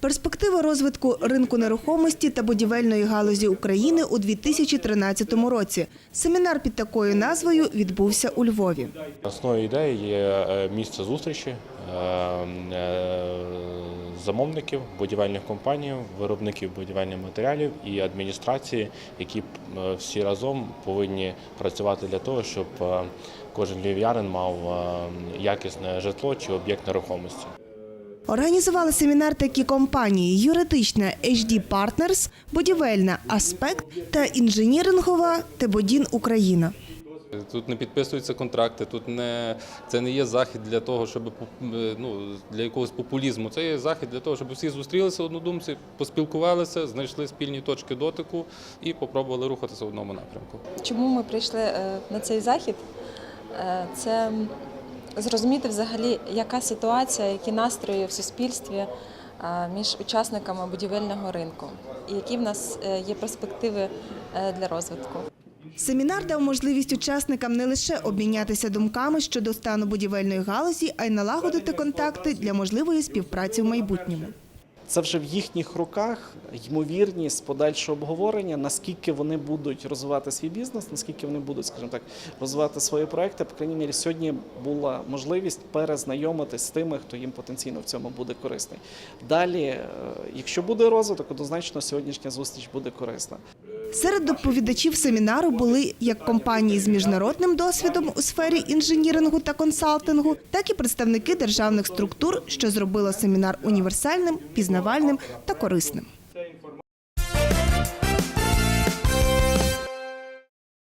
Перспективи розвитку ринку нерухомості та будівельної галузі України у 2013 році. Семінар під такою назвою відбувся у Львові. Основною ідеєю є е, місце зустрічі е, е, замовників, будівельних компаній, виробників будівельних матеріалів і адміністрації, які всі разом повинні працювати для того, щоб кожен львів'янин мав якісне житло чи об'єкт нерухомості. Організували семінар такі компанії: юридична HD Partners, будівельна Аспект та інженірингова Тебодін Україна. Тут не підписуються контракти, тут не це не є захід для того, щоб е, ну для якогось популізму. Це є захід для того, щоб всі зустрілися однодумці, поспілкувалися, знайшли спільні точки дотику і попробували рухатися в одному напрямку. Чому ми прийшли е, на цей захід? Е, Це зрозуміти взагалі, яка ситуація, які настрої в суспільстві між учасниками будівельного ринку, і які в нас е, є перспективи е, для розвитку. Семінар дав можливість учасникам не лише обмінятися думками щодо стану будівельної галузі, а й налагодити контакти для можливої співпраці в майбутньому. Це вже в їхніх руках ймовірність подальшого обговорення, наскільки вони будуть розвивати свій бізнес, наскільки вони будуть, скажімо так, розвивати свої проекти. По крайній мірі, сьогодні була можливість перезнайомитись з тими, хто їм потенційно в цьому буде корисний. Далі, е, якщо буде розвиток, однозначно сьогоднішня зустріч буде корисна. Серед доповідачів семінару були як компанії з міжнародним досвідом у сфері інженірингу та консалтингу, так і представники державних структур, що зробило семінар універсальним, пізнавальним та корисним.